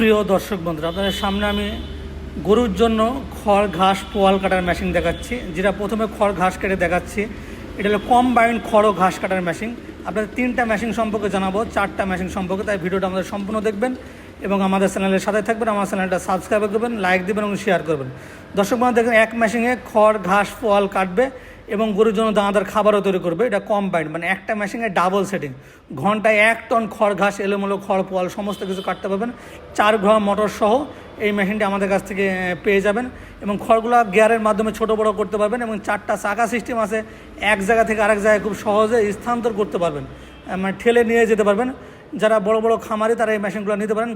প্রিয় দর্শক বন্ধুরা, আপনাদের সামনে আমি গরুর জন্য খড়, ঘাস, পোয়াল কাটার মেশিন দেখাচ্ছি। যেটা প্রথমে খড়, ঘাস কেটে দেখাচ্ছি। এটা হলো কম্বাইন্ড খড় ও ঘাস কাটার মেশিন আপনাদের তিনটা মেশিন সম্পর্কে জানাব, চারটা মেশিন সম্পর্কে, তাই ভিডিওটা আমাদের সম্পূর্ণ দেখবেন এবং আমাদের চ্যানেলের সাথে থাকবেন, আমার চ্যানেলটা সাবস্ক্রাইব করবেন লাইক দেবেন এবং শেয়ার করবেন। দর্শক বন্ধু দেখবেন এক মেশিনে খড়, ঘাস, পোয়াল কাটবে। এবং গরুর জন্য দানাদার খাবারও তৈরি করবে। এটা কম্বাইন্ড মানে একটা মেশিনে ডাবল সেটিং ঘন্টায় এক টন খড়, ঘাস, এলোমেলো খড়, পোয়াল, সমস্ত কিছু কাটতে পারবেন। চার ঘোড়া মোটর সহ এই মেশিনটি আমাদের কাছ থেকে পেয়ে যাবেন এবং খড়গুলো গিয়ারের মাধ্যমে ছোট, বড় করতে পারবেন এবং চারটা চাকা সিস্টেম আছে। এক জায়গা থেকে আরেক জায়গায় খুব সহজে স্থানান্তর করতে পারবেন। মানে ঠেলে নিয়ে যেতে পারবেন। যারা বড় বড় খামারে তারা এই মেশিনগুলো নিতে পারেন।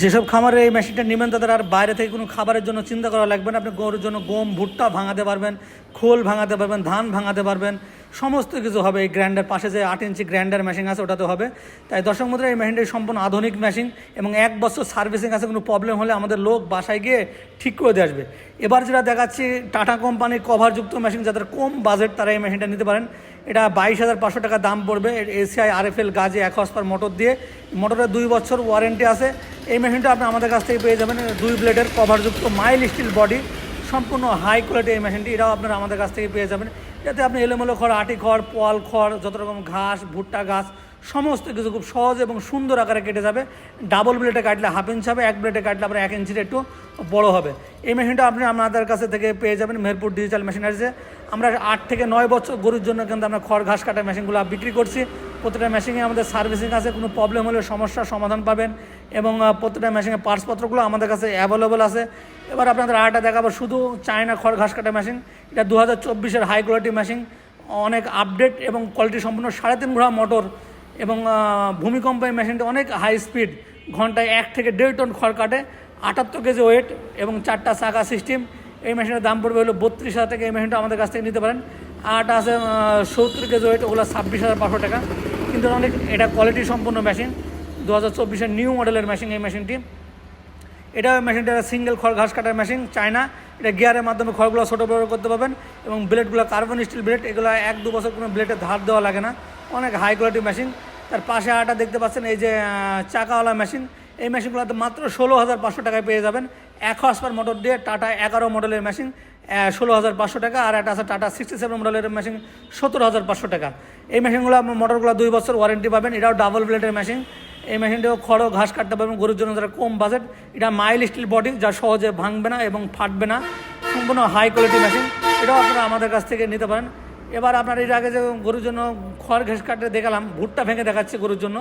যেসব খামারে এই মেশিনটা নেবেন, তাদের আর বাইরে থেকে কোনো খাবারের জন্য চিন্তা করা লাগবে না। আপনি গরুর জন্য গম, ভুট্টা ভাঙাতে পারবেন, খোল ভাঙাতে পারবেন, ধান ভাঙাতে পারবেন, সমস্ত কিছু হবে এই গ্রাইন্ডার পাশে যে আট ইঞ্চি গ্রাইন্ডার মেশিন আছে, ওটাতে হবে। তাই দর্শক মুদ্রা এই মেশিনটি সম্পূর্ণ আধুনিক মেশিন এবং এক বছর সার্ভিসিং আছে, কোনো প্রবলেম হলে আমাদের লোক বাসায় গিয়ে ঠিক করে দিয়ে আসবে। এবার যেটা দেখাচ্ছি টাটা কোম্পানির কভারযুক্ত মেশিন যাদের কম বাজেট তারা এই মেশিনটা নিতে পারেন। এটা বাইশ হাজার পাঁচশো টাকা দাম পড়বে। এসিআই এল গাজে, এক হসপার মোটর দিয়ে। মোটরের দুই বছর ওয়ারেন্টি আছে। এই মেশিনটা আপনি আমাদের কাছ থেকে পেয়ে যাবেন। দুই ব্লেডের কভারযুক্ত মাইল স্টিল বডি। সম্পূর্ণ হাই কোয়ালিটি এই মেশিনটি এটাও আপনারা আমাদের কাছ থেকে পেয়ে যাবেন। যাতে আপনি এলোমেলো খড়, আটি খড়, পোয়াল খড়, যত রকম ঘাস, ভুট্টা ঘাস সমস্ত কিছু খুব সহজ এবং সুন্দর আকারে কেটে যাবে। ডাবল ব্লেডে কাটলে হাফ ইঞ্চ হবে, এক ব্লেডে কাটলে আপনার এক ইঞ্চির একটু বড় হবে। এই মেশিনটা আপনি আমাদের কাছে থেকে পেয়ে যাবেন মেহেরপুর ডিজিটাল মেশিনারিজে আমরা আট থেকে নয় বছর গরুর জন্য কিন্তু আমরা খড় ঘাস কাটা মেশিনগুলো বিক্রি করছি। প্রতিটা মেশিনে আমাদের সার্ভিসিং আছে, কোনো প্রবলেম হলে সমস্যার সমাধান পাবেন। এবং প্রতিটা মেশিনের পার্টসপত্রগুলো আমাদের কাছে অ্যাভেলেবল আছে। এবার আপনাদের আরেকটা দেখাবো, শুধু চায়না খড় ঘাস কাটা মেশিন এটা দু হাজার চব্বিশের হাই কোয়ালিটি মেশিন অনেক আপডেট এবং কোয়ালিটি সম্পূর্ণ সাড়ে তিন ঘোড়া মোটর এবং আহ, ভূমিকম্প এই মেশিনটি অনেক হাই স্পিড ঘন্টায় এক থেকে দেড় টন খড় কাটে আটাত্তর কেজি ওয়েট এবং চারটা চাকা সিস্টেম এই মেশিনের দাম পড়বে হলো বত্রিশ হাজার টাকা এই মেশিনটা আমাদের কাছ থেকে নিতে পারেন। আট আছে সত্তর কেজি ওয়েট ওগুলো ছাব্বিশ হাজার পাঁচশো টাকা। কিন্তু অনেক এটা কোয়ালিটি সম্পন্ন মেশিন দু হাজার চব্বিশের নিউ মডেলের মেশিন এই মেশিনটি এটা মেশিনটা সিঙ্গেল খড় ঘাস কাটার মেশিন চায়না। এটা গিয়ারের মাধ্যমে খড়গুলো ছোটো বড়ো করতে পারবেন এবং ব্লেডগুলো কার্বন স্টিল ব্লেড এগুলো এক দু বছর কোনো ব্লেডে ধার দেওয়া লাগে না। অনেক হাই কোয়ালিটি মেশিন তার পাশে আটা দেখতে পাচ্ছেন, এই যে চাকাওয়ালা মেশিন এই মেশিনগুলোতে মাত্র ষোলো হাজার পাঁচশো টাকায় পেয়ে যাবেন। এক হসপার মোটর দিয়ে টাটা এগারো মডেলের মেশিন ষোলো হাজার পাঁচশো টাকা। আর একটা আছে টাটা সিক্সটি সেভেন মডেলের মেশিন সত্তর হাজার পাঁচশো টাকা। এই মেশিনগুলো মোটরগুলো দুই বছর ওয়ারেন্টি পাবেন। এটাও ডাবল ব্লেডের মেশিন এই মেশিনটাও খড় ঘাস কাটতে পারবেন। গরুর জন্য যারা কম বাজেট এটা মাইল স্টিল বডি যা সহজে ভাঙবে না এবং ফাটবে না। সম্পূর্ণ হাই কোয়ালিটি মেশিন এটাও আপনারা আমাদের কাছ থেকে নিতে পারেন। এবার আপনার এর আগে যে গরুর জন্য খড় ঘাস কাটতে দেখালাম, ভুট্টা ভেঙে দেখাচ্ছে গরুর জন্য।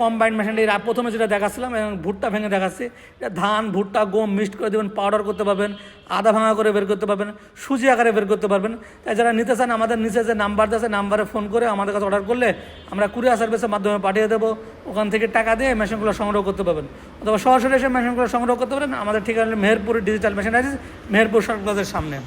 কম্বাইন্ড মেশিনটা এর প্রথমে যেটা দেখাচ্ছিলাম, এবং ভুট্টা ভেঙে দেখাচ্ছে। এটা ধান, ভুট্টা, গম মিক্সড করে দেবেন পাউডার করতে পারবেন আদা ভাঙা করে বের করতে পারবেন, সুজি আকারে বের করতে পারবেন। তাই যারা নিতে চান আমাদের নিচে যে নাম্বার আছে নাম্বারে ফোন করে আমাদের কাছে অর্ডার করলে আমরা কুরিয়ার সার্ভিসের মাধ্যমে পাঠিয়ে দেবো। ওখান থেকে টাকা দিয়ে মেশিনগুলো সংগ্রহ করতে পারবেন। অথবা সরাসরি এসে মেশিনগুলো সংগ্রহ করতে পারেন। আমাদের ঠিকানা মেহেরপুর ডিজিটাল মেশিন আছে মেহেরপুর সরকারের সামনে।